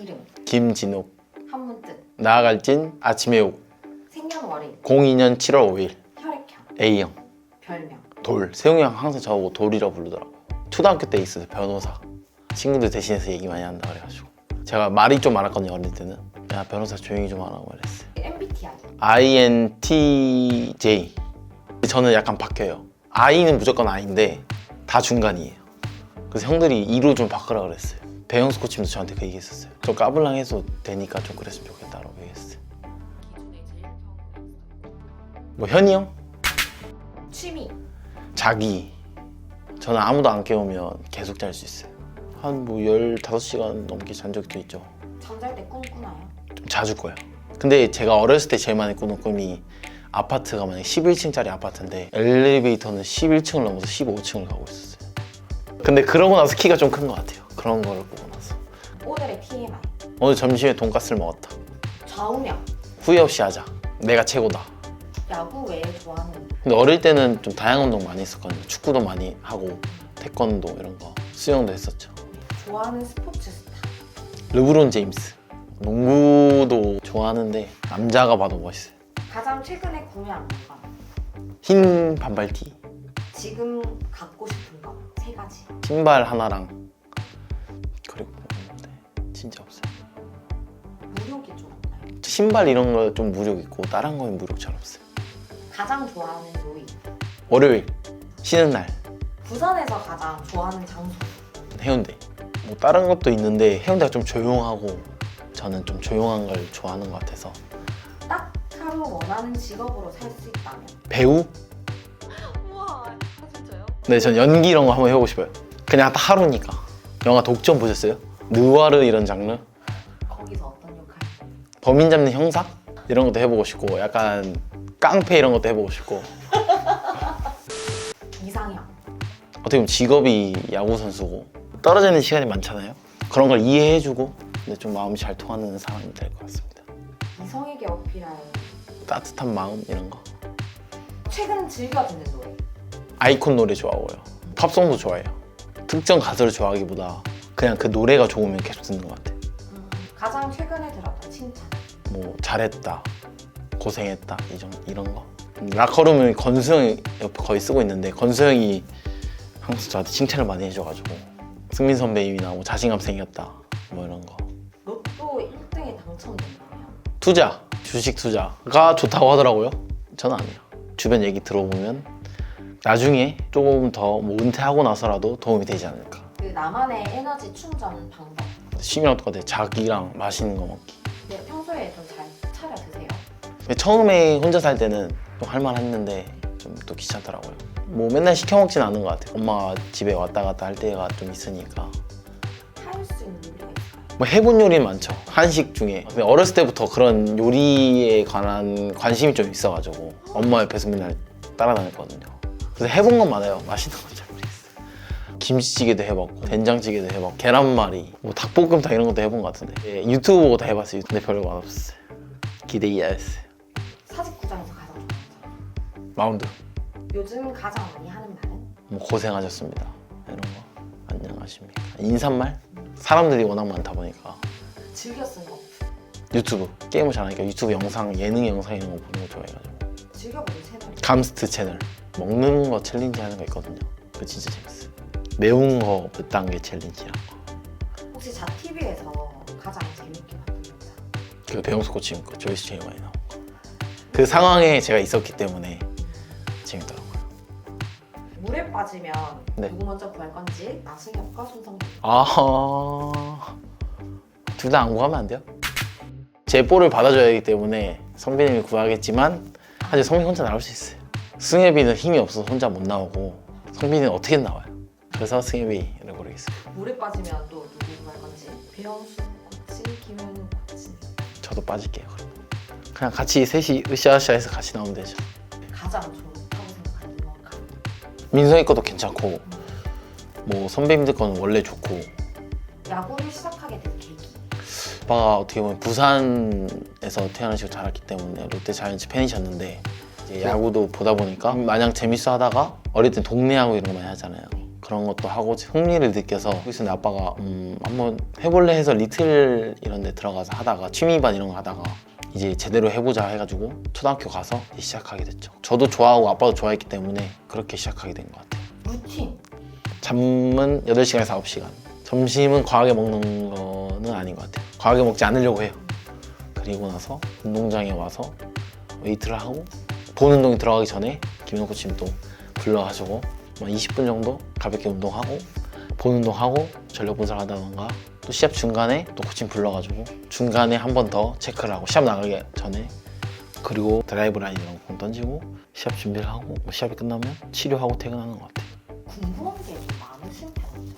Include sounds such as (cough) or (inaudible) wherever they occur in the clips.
이름, 김진욱. 한문뜻, 나아갈 진 아침에 오 생년월일, 02년 7월 5일. 혈액형, A형. 별명. 돌. 세용이 형 항상 저보고 돌이라 부르더라고. 초등학교 때 있어요 변호사. 친구들 대신해서 얘기 많이 한다 그래가지고. 제가 말이 좀 많았거든요 어릴 때는. 야 변호사 조용히 좀 하라고 그랬어요 MBTI, INTJ 저는 약간 바뀌어요. I는 무조건 I인데 다 중간이에요. 그래서 형들이 E로 좀 바꾸라 그랬어요 배영수 코치님도 저한테 그 얘기했었어요. 좀 까불랑 해서 되니까 좀 그랬으면 좋겠다라고 얘기했어요. 뭐 현이 형? 취미, 자기. 저는 아무도 안 깨우면 계속 잘 수 있어요. 한 뭐 15시간 넘게 잔 적도 있죠. 잠잘 때 꿈꾸나요? 좀 자주 꿔요. 근데 제가 어렸을 때 제일 많이 꾸는 꿈이 아파트가 만약에 11층짜리 아파트인데 엘리베이터는 11층을 넘어서 15층을 가고 있었어요. 근데 그러고 나서 키가 좀 큰 것 같아요 그런 거를 보고 나서. 오늘의 TMI, 오늘 점심에 돈가스를 먹었다. 좌우명, 후회 없이 하자. 내가 최고다. 야구 외에 좋아하는. 근데 어릴 때는 좀 다양한 운동 많이 했었거든요. 축구도 많이 하고 태권도 이런 거 수영도 했었죠. 좋아하는 스포츠 스타, 르브론 제임스. 농구도 좋아하는데 남자가 봐도 멋있어요. 가장 최근에 구매한 물건, 흰 반발티. 지금 갖고 싶은 것세 가지. 신발 하나랑 진짜 없어요 무력이 좀 없나요? 신발 이런 거 좀 무력 있고 다른 거는 무력 잘 없어요 가장 좋아하는 요리, 월요일 쉬는 날 부산에서 가장 좋아하는 장소, 해운대 뭐 다른 것도 있는데 해운대가 좀 조용하고 저는 좀 조용한 걸 좋아하는 것 같아서 딱 하루 원하는 직업으로 살 수 있다면 배우? 우와 진짜요? 네, 전 연기 이런 거 한번 해보고 싶어요. 그냥 딱 하루니까. 영화 독점 보셨어요? 느와르 이런 장르? 거기서 어떤 역할? 범인 잡는 형사? 이런 것도 해보고 싶고, 약간 깡패 이런 것도 해보고 싶고. (laughs) 이상형, 어떻게 보면 직업이 야구 선수고 떨어져 있는 시간이 많잖아요. 그런 걸 이해해주고, 근데 좀 마음이 잘 통하는 사람이 될 것 같습니다. 이성에게 어필할 따뜻한 마음 이런 거. 최근 즐겨 듣는 노래, 아이콘 노래 좋아하고요. 팝송도 좋아해요. 특정 가수를 좋아하기보다 그냥 그 노래가 좋으면 계속 듣는 것 같아요. 음, 가장 최근에 들었던 칭찬, 뭐 잘했다, 고생했다 이런 이런 거. 라커룸을 건수 형이 옆에 거의 쓰고 있는데 건수 형이 항상 저한테 칭찬을 많이 해줘가지고 승민 선배님이나 뭐 자신감 생겼다 뭐 이런 거. 로또 1등에 당첨된다면 투자, 주식 투자가 좋다고 하더라고요. 저는 아니에요. 주변 얘기 들어보면 나중에 조금 더 뭐 은퇴하고 나서라도 도움이 되지 않을까. 그 나만의 에너지 충전 방법, 취미랑 똑같아요. 자기랑 맛있는 거 먹기. 네, 평소에 좀 잘 차려 드세요. 근데 처음에 혼자 살 때는 좀 할만했는데 좀 또 귀찮더라고요. 뭐 맨날 시켜 먹진 않은 것 같아요. 엄마가 집에 왔다 갔다 할 때가 좀 있으니까. 할 수 있는 요리가 있을까요? 뭐 해본 요리는 많죠. 한식 중에. 근데 어렸을 때부터 그런 요리에 관한 관심이 좀 있어가지고 엄마 옆에서 맨날 따라다녔거든요. 그래서 해본 건 많아요. 맛있는 모르겠어요. 김치찌개도 해봤고 된장찌개도 해봤고 계란말이, 뭐 닭볶음탕 이런 것도 해본 것 같은데 예, 유튜브 보고 다 해봤어요. 근데 별로 맛없었어요. 기대이야였어요. 사직구장에서 가장 좋아하는 사람. 마운드. 요즘 가장 많이 하는 말은? 뭐 고생하셨습니다. 이런 거 안녕하십니까. 인사말? 사람들이 워낙 많다 보니까 즐겨 쓰는 거, 유튜브 게임을 잘하니까 유튜브 영상 예능 영상 이런 거 보는 거 좋아해가지고 즐겨보는 채널. 감스트 채널 먹는 거 챌린지 하는 거 있거든요. 그거 진짜 재밌어요. 매운 거몇 단계 챌린지랑 혹시 자TV에서 가장 재밌게 봤던 영상? 그 배영수 코치님 거 제일 많이 거. 그 상황에 제가 있었기 때문에 재밌더라고요. 물에 빠지면 네. 누구 먼저 구할 건지 나승엽과 손성준. 아하 둘다 안 구하면 안 돼요? 제 볼을 받아줘야 하기 때문에 성빈님이 구하겠지만 사실 성빈이 혼자 나올 수 있어요 승엽이는 힘이 없어서 혼자 못 나오고 성빈이는 어떻게든 나와요 그래서 승엽이를 고르겠습니다 물에 빠지면 또 누구 구할 건지 배영수 코치, 김현우 코치. 저도 빠질게요 그럼 그냥 같이 셋이 으쌰으쌰해서 같이 나오면 되죠 가장 좋다고 생각하는 응원가. 민성이 것도 괜찮고 뭐 선배님들 거는 원래 좋고 야구를 시작하게 된 계기. 아빠가 어떻게 보면 부산에서 태어나시고 자랐기 때문에 롯데 자이언츠 팬이셨는데 이제 야구도 보다 보니까 마냥 재밌어 하다가 어릴 땐 동네 야구 이런 거 많이 하잖아요. 그런 것도 하고 흥미를 느껴서 그래서 내 아빠가 음, 한번 해볼래 해서 리틀 이런 데 들어가서 하다가 취미반 이런 거 하다가 이제 제대로 해보자 해가지고 초등학교 가서 시작하게 됐죠. 저도 좋아하고 아빠도 좋아했기 때문에 그렇게 시작하게 된 것 같아요. 루틴. 잠은 8시간에서 9시간. 점심은 과하게 먹는 거는 아닌 것 같아요. 과하게 먹지 않으려고 해요. 그리고 나서 운동장에 와서 웨이트를 하고 본 운동이 들어가기 전에 김현 코치님 또 불러가지고 뭐 20분 정도 가볍게 운동하고 본 운동하고 전력 분석하다던가 또 시합 중간에 또 코치님 불러가지고 중간에 한 번 더 체크를 하고 시합 나가기 전에 그리고 드라이브 라인 이런 거공 던지고 시합 준비를 하고 뭐 시합이 끝나면 치료하고 퇴근하는 것 같아요. 궁금한 게좀 많으신 편이죠.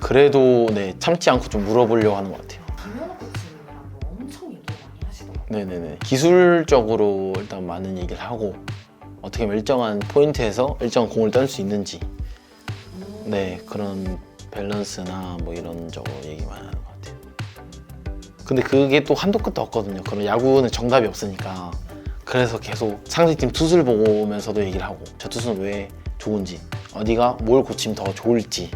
그래도 네 참지 않고 좀 물어보려고 하는 것 같아요. 김현우 코치님이랑도 엄청 얘기 많이 하시더라고요. 네네네. 기술적으로 일단 많은 얘기를 하고 어떻게 보면 일정한 포인트에서 일정한 공을 던질 수 있는지 음. 네 그런 밸런스나 뭐 이런 저거 얘기 많이 하는 것 같아요. 근데 그게 또 한도 끝도 없거든요. 그런 야구는 정답이 없으니까 그래서 계속 상대팀 투수를 보면서도 얘기를 하고 저 투수는 왜 좋은지 어디가 뭘 고치면 더 좋을지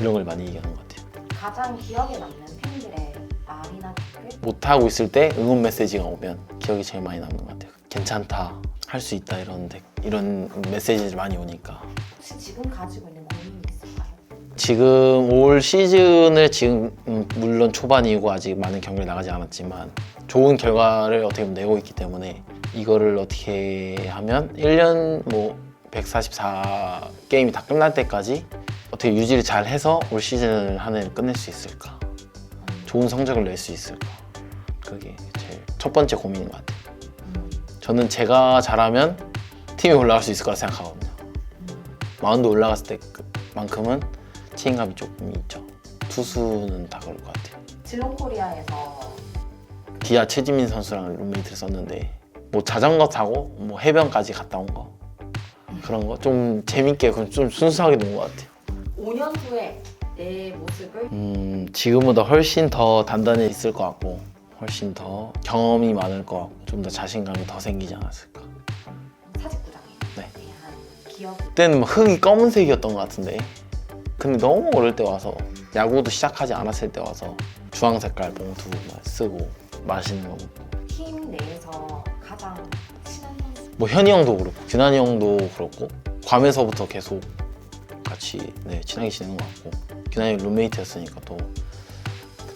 이런 걸 많이 얘기하는 것 같아요. 가장 기억에 남는 팬들의 말이나 댓글? 못하고 있을 때 응원 메시지가 오면 기억이 제일 많이 남는 것 같아요. 괜찮다, 할 수 있다 이런 데- 이런 메시지를 많이 오니까 혹시 지금 가지고 있는 고민이 있을까요? 지금 올 시즌을 지금 음, 물론 초반이고 아직 많은 경기를 나가지 않았지만 좋은 결과를 어떻게 보면 내고 있기 때문에 이거를 어떻게 하면 1년 뭐 144 게임이 다 끝날 때까지 어떻게 유지를 잘 해서 올 시즌을 한 해를 끝낼 수 있을까? 좋은 성적을 낼 수 있을까? 그게 제일 첫 번째 고민인 것 같아요. 음. 저는 제가 잘하면 팀이 올라갈 수 있을 거라 생각하거든요. 마운드 올라갔을 때만큼은 책임감이 조금 있죠. 투수는 다 그럴 것 같아요. 질롱 코리아에서 디아 최지민 선수랑 룸메이트를 썼는데 뭐 자전거 타고 뭐 해변까지 갔다 온 거 그런 거 좀 재밌게 그좀 순수하게 논 것 같아요. 5년 후에 내 모습을 음, 지금보다 훨씬 더 단단해 있을 것 같고 훨씬 더 경험이 많을 것 같고 좀 더 자신감이 더 생기지 않았을까. 사직구장에 네. 대한 기억 그때는 뭐 흙이 검은색이었던 것 같은데 근데 너무 어릴 때 와서 야구도 시작하지 않았을 때 와서 주황 색깔 봉투 막 쓰고 맛있는 거 먹고 팀 내에서 가장 친한 선수 뭐 현이 형도 그렇고 규난이 형도 그렇고 괌에서부터 계속 같이 네, 친하게 지내는 것 같고 규난이 형 룸메이트였으니까 또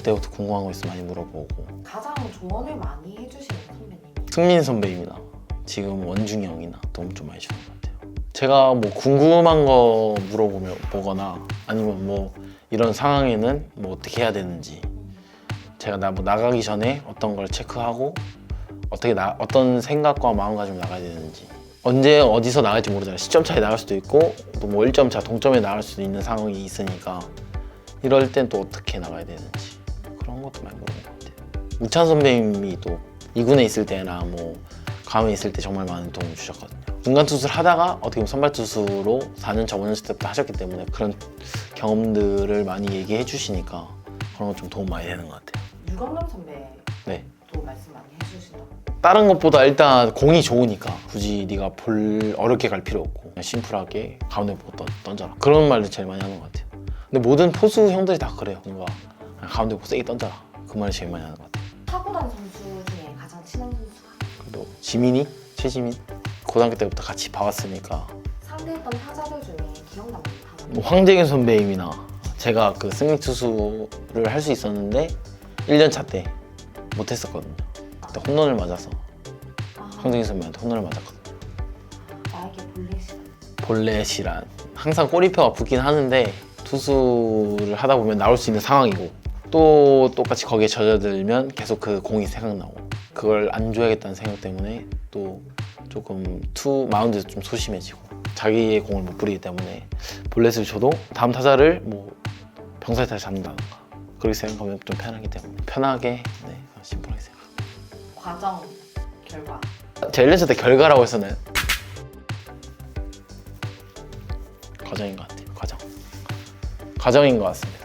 그때부터 궁금한 거 있으면 많이 물어보고 가장 조언을 많이 해주시는 선배님이 승민 선배입니다. 지금 원중이 형이나 도움 좀 많이 주는 것 같아요. 제가 뭐 궁금한 거 물어보면 보거나 아니면 뭐 이런 상황에는 뭐 어떻게 해야 되는지 제가 나, 뭐 나가기 전에 어떤 걸 체크하고 어떻게 나, 어떤 생각과 마음가짐을 나가야 되는지 언제 어디서 나갈지 모르잖아요. 10점 차에 나갈 수도 있고 또 뭐 1점 차 동점에 나갈 수도 있는 상황이 있으니까 이럴 땐 또 어떻게 나가야 되는지 그런 것도 많이 물어본 것 같아요. 우찬 선배님이 또 2군에 있을 때나 뭐 감에 있을 때 정말 많은 도움을 주셨거든요. 중간 투수를 하다가 어떻게 보면 선발 투수로 4년 차, 5년 차 때부터 하셨기 때문에 그런 경험들을 많이 얘기해 주시니까 그런 건 좀 도움 많이 되는 것 같아요. 유강남 선배도 네. 말씀 많이 해주신다고 다른 것보다 일단 공이 좋으니까 굳이 네가 볼 어렵게 갈 필요 없고 그냥 심플하게 가운데 보고 던, 던져라 그런 말을 제일 많이 하는 것 같아요. 근데 모든 포수 형들이 다 그래요. 그냥 가운데 보고 세게 던져라 그 말을 제일 많이 하는 것 같아요. 타고난 선수 중에 가장 친한 선수가? 그래도 지민이, 최지민? 고등학교 때부터 같이 봐왔으니까. 상대했던 타자들 중에 기억나는 타자? 뭐 황재균 선배님이나 제가 그 승리 투수를 할 수 있었는데 1년 차 때 못했었거든요. 그때 홈런을 맞아서 아, 황재균 선배한테 홈런을 맞았거든요. 나에게 볼넷이다 볼넷이란 항상 꼬리표가 붙긴 하는데 투수를 하다 보면 나올 수 있는 상황이고 또 똑같이 거기에 젖어들면 계속 그 공이 생각나고 그걸 안 줘야겠다는 생각 때문에 또 조금 투 마운드에서 좀 소심해지고 자기의 공을 못 부리기 때문에 볼넷을 줘도 다음 타자를 뭐 병살타를 잡는다던가 그렇게 생각하면 좀 편하기 때문에 편하게 네 심플하게 생각. 과정 결과 제 1년차 때 결과라고 했었나요? 과정인 것 같아요. 과정. 과정인 것 같습니다.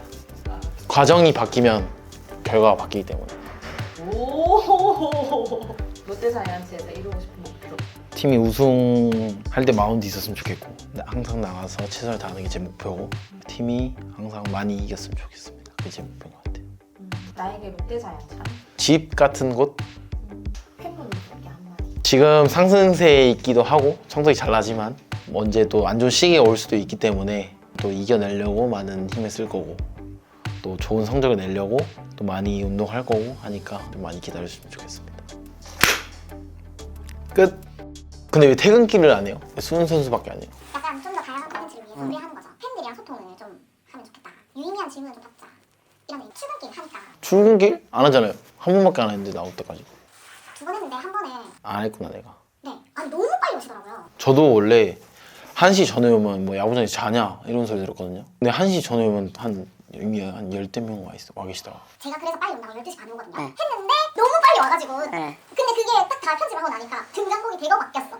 과정이 바뀌면 결과가 바뀌기 때문에 오 롯데 자이언츠에서 이루고 싶은 목표 팀이 우승할 때 마운드 있었으면 좋겠고 항상 나가서 최선을 다하는 게 제 목표고 팀이 항상 많이 이겼으면 좋겠습니다. 그게 제 목표인 것 같아요. 음, 나에게 참. 집 같은 곳 팬분들께 한마디. 지금 상승세에 있기도 하고 성적이 잘 나지만 언제 또 안 좋은 시기가 올 수도 있기 때문에 또 이겨내려고 많은 힘을 쓸 거고 또 좋은 성적을 내려고 또 많이 운동할 거고 하니까 좀 많이 기다려주시면 좋겠습니다. 끝. 근데 왜 퇴근길을 안 해요? 수훈 선수밖에 안 해요. 약간 좀 더 다양한 콘텐츠를 위해 준비하는 거죠. 팬들이랑 소통을 좀 하면 좋겠다. 유의미한 질문을 좀 받자. 이런 데 출근길 하니까 출근길 안 하잖아요. 한 번밖에 안 했는데 나올 때까지 두 번 했는데 한 번에 안 했구나 내가. 네 아니 너무 빨리 오시더라고요. 저도 원래 1시 전에 오면 뭐 야구장에서 자냐 이런 소리 들었거든요. 근데 1시 전에 오면 한 이미 한 열댓 명 와 있어 와 계시더라고. 제가 그래서 빨리 온다고 12시 반에 오거든요. 했는데 너무 빨리 와가지고 근데 그게 딱 다 편집을 하고 나니까 등장곡이 대거 바뀌었어.